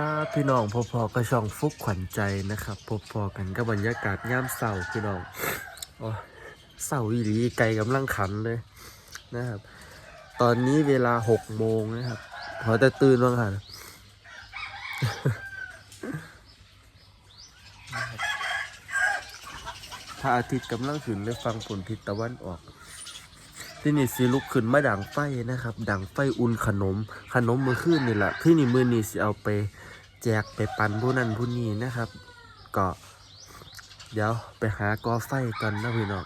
ครับพี่น้องพอพอๆกระช่องฟุกขวัญใจนะครับพบพอกันกับบรรยากาศย่ามเสาพี่น้องโอ้เสาอีหลีไก่กำลังขันเลยนะครับ ตอนนี้เวลาหกโมงนะครับพอจะตื่นบ้างค่ะพระอาทิตย์กำลังขึ้นเลยฟังฝนทิศตะวันออก ที่นี่สีลุกขึ้นมาดังไฟนะครับ ดังไฟอุ่นขนม ขนมมือขึ้นนี่แหละที่นี่มือนี่สิเอาไปแจกไปปันผู้นั้นผู้นี้นะครับ ก็ เดี๋ยวไปหากอไฟกันนะพี่น้อง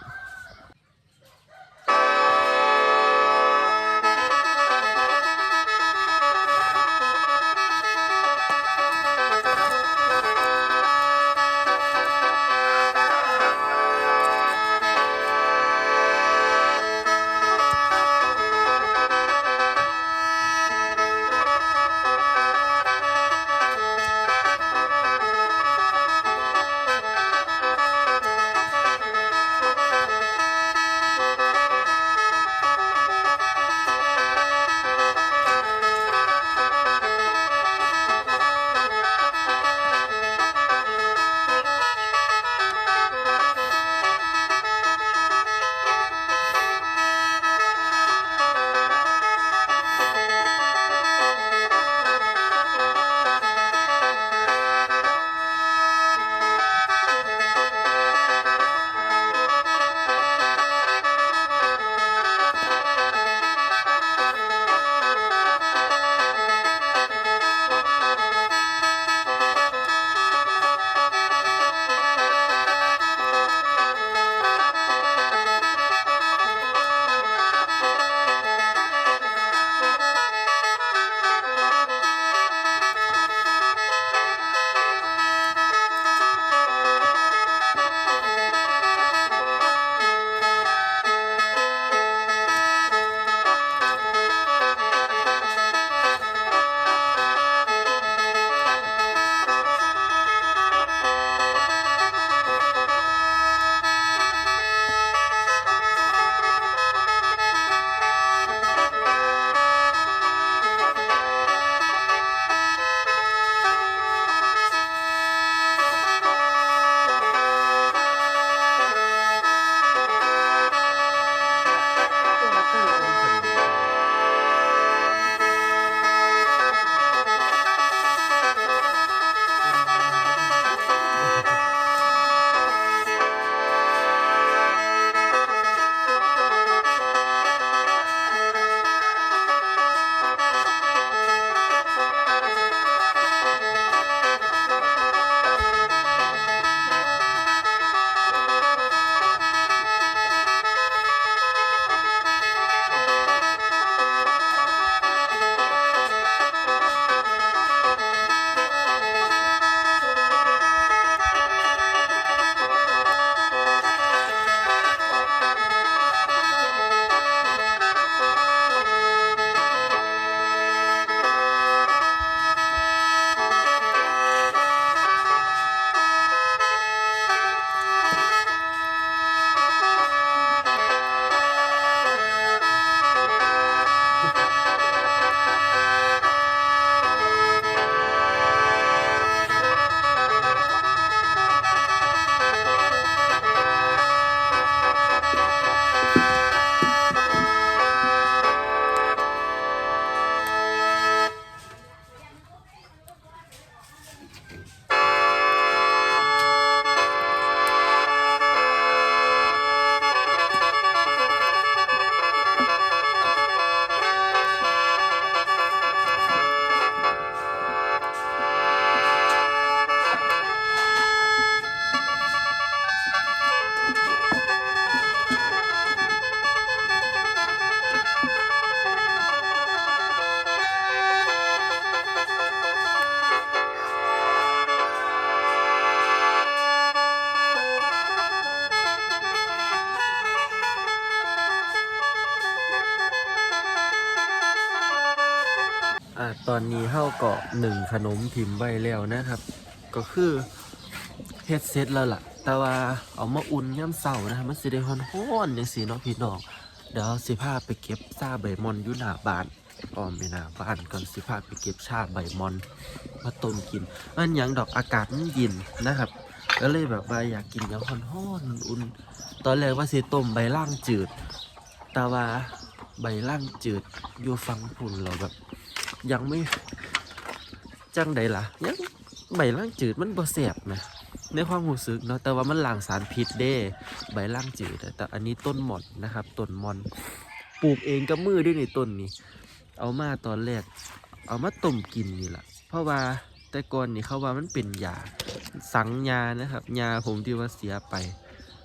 อนนี้เฮาก็หนึ่งขนมพิมพ์ไว้แล้วนะครับ ก็คือเฮ็ดเสร็จแล้วล่ะ แต่ว่าเอามาอุ่นย่ำเสานะครับมันสิได้ฮ้อนๆจังซี่เนาะพี่น้องเดี๋ยวสิพาไปเก็บซาใบมอนอยู่หน้าบ้านอ้อมไปหน้าบ้านก่อนสิพาไปเก็บชาใบมอนมาต้มกินมันยังดอกอากาศมันเย็นนะครับก็เลยแบบว่าอยากกินอย่างฮ้อนๆอุ่นตอนแรกว่าสิต้มใบล่างจืด แต่ว่าใบล่างจืดอยู่ฟังพุ่นเราแบบ ยังไม่จังใดล่ะยังใบล่างจืดมันบ่แสบนะในความรู้สึกเนาะแต่ว่ามันหล้างสารพิษเด้ใบล่างจืดแต่อันนี้ต้นหมอนนะครับต้นมอนปลูกเองกับมือด้วยในต้นนี้ เอามาตอนแรก เอามาต้มกินนี่แหละเพราะว่าแต่ก่อนนี่เขาว่ามันเป็นยาสังยานะครับยาผมที่ว่าเสียไป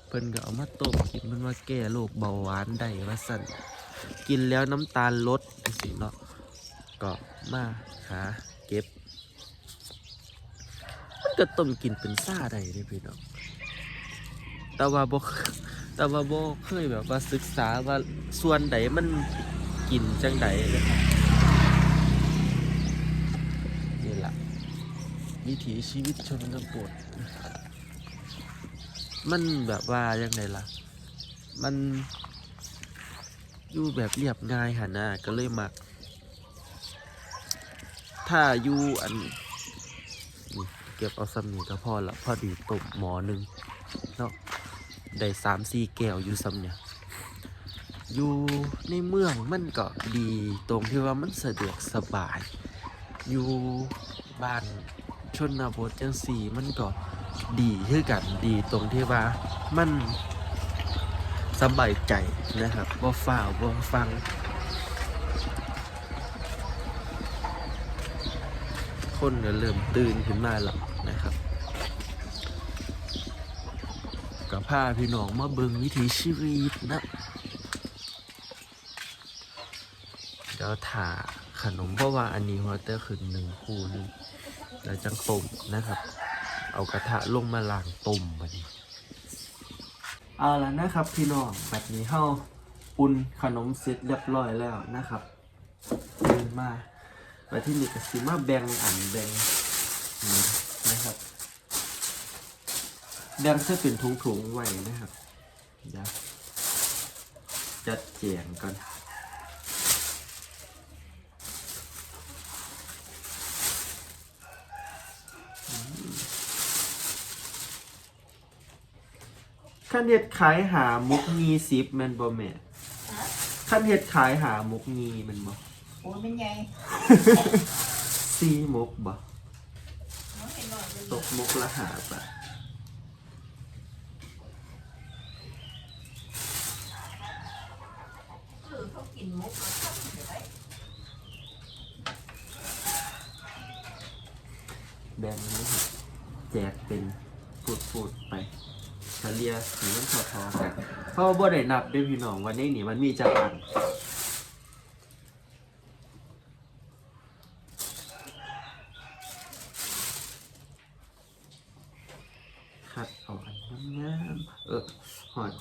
เพิ่นก็เอามาต้มกินมันว่าแก้โรคเบาหวานได้ว่าสั่นกินแล้วน้ำตาลลดสิเนาะ ก็มาหาเก็บ มันก็ต้มกินเป็นซ่าได้เด้พี่น้องแต่ว่าบ่แต่ว่าบ่เคยแบบว่าศึกษาว่าส่วนใดมันกินจังใดนะครับนี่แหละวิถีชีวิตชนบทมันแบบว่ายังไงล่ะ มันอยู่แบบเรียบง่ายหันหนะก็เลยมัก ถ้าอยู่อันนี่เก็บเอาสำนีก็พอละพอดีตบหมอหนึ่งเนาะได้สามสี่แก้วอยู่ซ้ำเนี่ยอยู่ในเมืองมันก็ดีตรงที่ว่ามันสะดวกสบาย อยู่บ้านชนบทจังสี่มันก็ดีคือกันดีตรงที่ว่ามันสบายใจนะครับบ่าฝ้าวบ่ฟัง คนก็เริ่มตื่นขึ้นมาแล้วนะครับกับพาพี่น้องมาเบิ่งวิถีชีวิตนะเดี๋ยวถ่าขนมเพราะว่าอันนี้หัวเตอร์ขึ้นหนึ่งคู่นึงแล้วจังต้มนะครับ เอากระทะลงมาล้างต้มบัดนี้ เอาละนะครับพี่น้องแบบนี้เฮาอุ่นขนมเสร็จเรียบร้อยแล้วนะครับเดินมา ไปที่นี่ก็สิมาแบ่งอันแบ่งนี่นะครับแบ่งใส่เป็นถุงๆไว้นะครับเดี๋ยวจัดแจงก่อนอืมขั้นเฮ็ดขายหามุกงีซิปแม่นบ่แม่ขั้นเฮ็ดขายหามุกงีแมันบ่โอ้ยเป็นไง ซีมกบ่ตกมกละหาบะแบ่งนี้แจกเป็นฟูดๆไปเฉลี่ยถึงมันพอๆกันเพราะว่าบ่ได้นับด้วยพี่น้องวันนี้นี่มันมีจักอัน คัดเอาอันงามๆเอ อหอด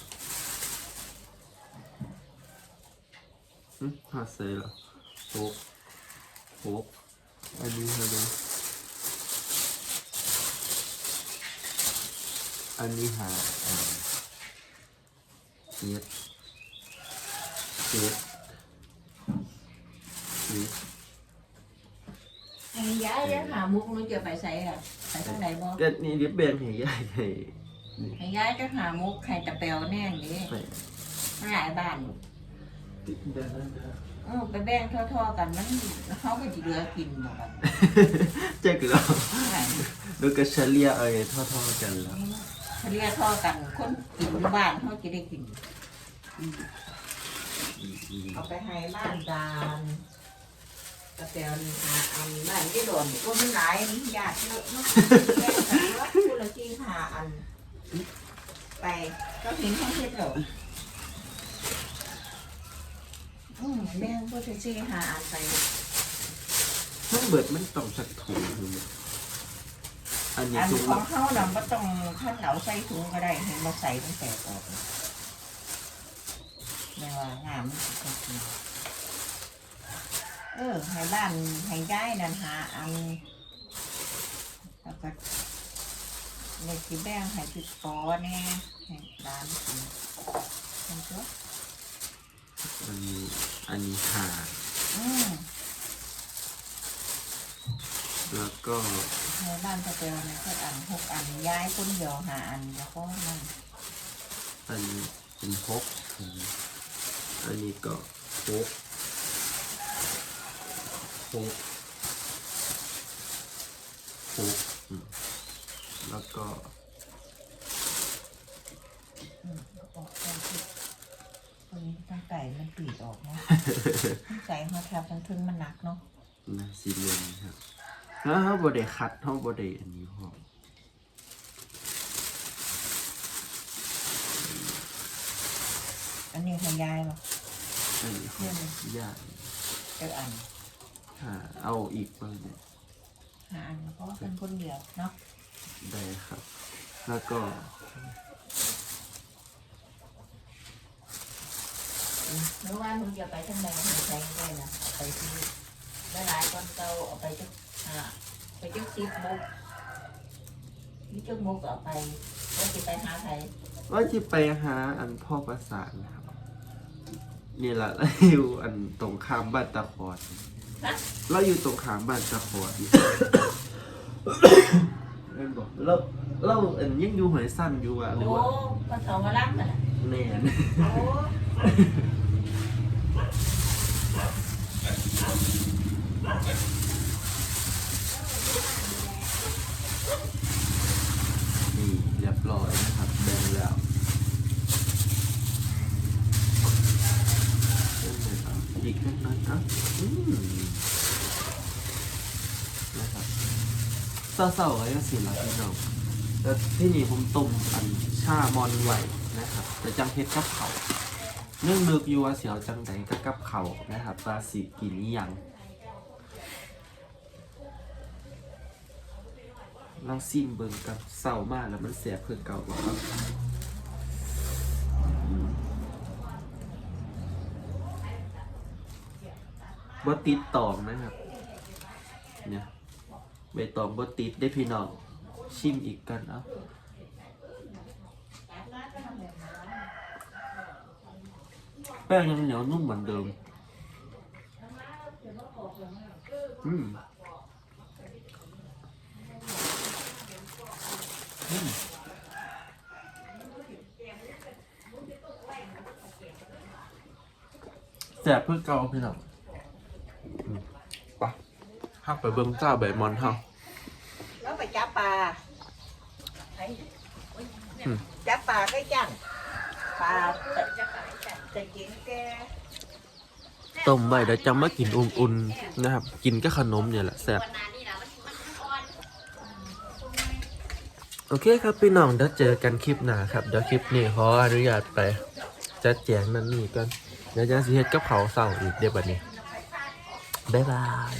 หึหอดเสยเหรอโป๊กโป๊กอันนี้เท่าไหร่อันนี้หาอันเจ็ดเจ็ดสิบไอ้ย้ายจะหามุกมันจะไปใส่อะไปทางไหนบ่ก็นี่ดิบแบ่งให้ยายให้ ไอ้ย้ายจะหามุกใครตะเปลแน่งนี่ไปมาหลายบ้านติดแบ่งนั่นนะเออไปแบ่งทั่วๆกันมันเขาก็จะเหลือกินหมดกันแจ๊กเราใช่แล้วก็เฉลี่ยเอาไอ้เท่าๆกันแล้วเขาเรียกทั่วกัน คนกินอยู่บ้านเขาจะได้กินอืมอืมเอาไปให้บ้านจานตะเปลนี่หาอันบ้านที่โดนว่ามันหลายญาติเยอะเนาะแบ่งกันว่าคนละที่หาอัน ไปก็เห็นเขาเฮ็ดเหรออืมแม่งก็จะชี้หาอันไปถ้าเบิดมันต้องสักถุงหนึ่งอันนี้อันถุงขอละงเขาเราก็ต้องขั้นเอาใส่ถุงก็ได้ให้มาใส่ตั้งแต่ออกไม่ว่างามมันก็กินเออให้บ้านให้ย้ายนั่นหาอันแล้วก็ ในที่แบ่งให้พี่ปอแน่ให้ร้านกินทำตัวอันนี้อันนี้หาอืมแล้วก็ในบ้านกระเตียวเนี่ยเพิ่นอันหกอันย้ายคนเดียวหาอันแล้วก็นั่นอันนี้เป็นหกอันนี้ก็หกหกหกอืม แล้วก็อืมออกไปที่คนนี้ทั้งไก่มันปีดออกเนาะใส่มาทับทั้งทึงมันหนักเนาะนะสีเหลืองครับแล้วเขาบไดคัดเขาบไดอันนี้พออันนี้ของยายเหรออันนี้เขายากเจออันหาเอาอีกบ้างเนี่ยหาอันเพราะว่าเป็นคนเดียวเนาะ ได้ครับ แล้วก็เมื่อวานมึงจะไปทางไหนหาใช้ได้นะเอาไปที่หลายๆคนเก่าเอาไปจักหาไปจักสิบมุกนี่จักมุกเอาไปว่าจะไปหาใครว่าจะไปหาอันพ่อประสานนะครับนี่แหละเราอยู่อันตรงข้ามบ้านตะคอดเราอยู่ตรงข้ามบ้านตะคอดอยู่เล่น บอกเราเราอันยังอยู่หอยสั้นอยู่อะหรือโอ้ว่ามันเขามารับมันอะแน่นโอ้ นี่เรียบร้อยนะครับแบ่งแล้วอีกเล็กน้อยครับอืมนะครับ เศร้าๆไว้ก็สิละพี่น้องแล้วที่นี่ผมต้มอันชามอนไหวนะครับแต่จังเฮ็ดกับเขาเนื่องนึกอยู่ว่าเสียวจังใดก็กับเขานะครับว่าสิกินยังลองซิมเบิ่งกับเศร้ามากแล้วมันเสียเพื่อเก่าบ่ครับบติดต่อนะครับเนี่ย ใบตองบดติดได้พี่น้องชิมอีกกันเอาแป้งยังเหนียวนุ่มเหมือนเดิม อืมอืมแสบเพื่อเกาพี่น้อง ห้าไปเบิ้งเจ้าใบมอนเฮาแล้วไปจับปลาไอ้อืมจับปลาก็จังปลาจะจะกินแกต้มไว้เดี๋ยวจะมากินอุ่นๆนะครับ กินก็ขนมเนี่ยแหละแซ่บโอเคครับพี่น้องเดี๋ยวเจอกันคลิปหน้าครับเดี๋ยวคลิปนี้ขออนุญาตไปจัดแจงนั่นนี่กันเดี๋ยวจะสิเฮ็ดกับเขาวเศร้าอีกเดี๋ยวบัดนี้บ๊ายบาย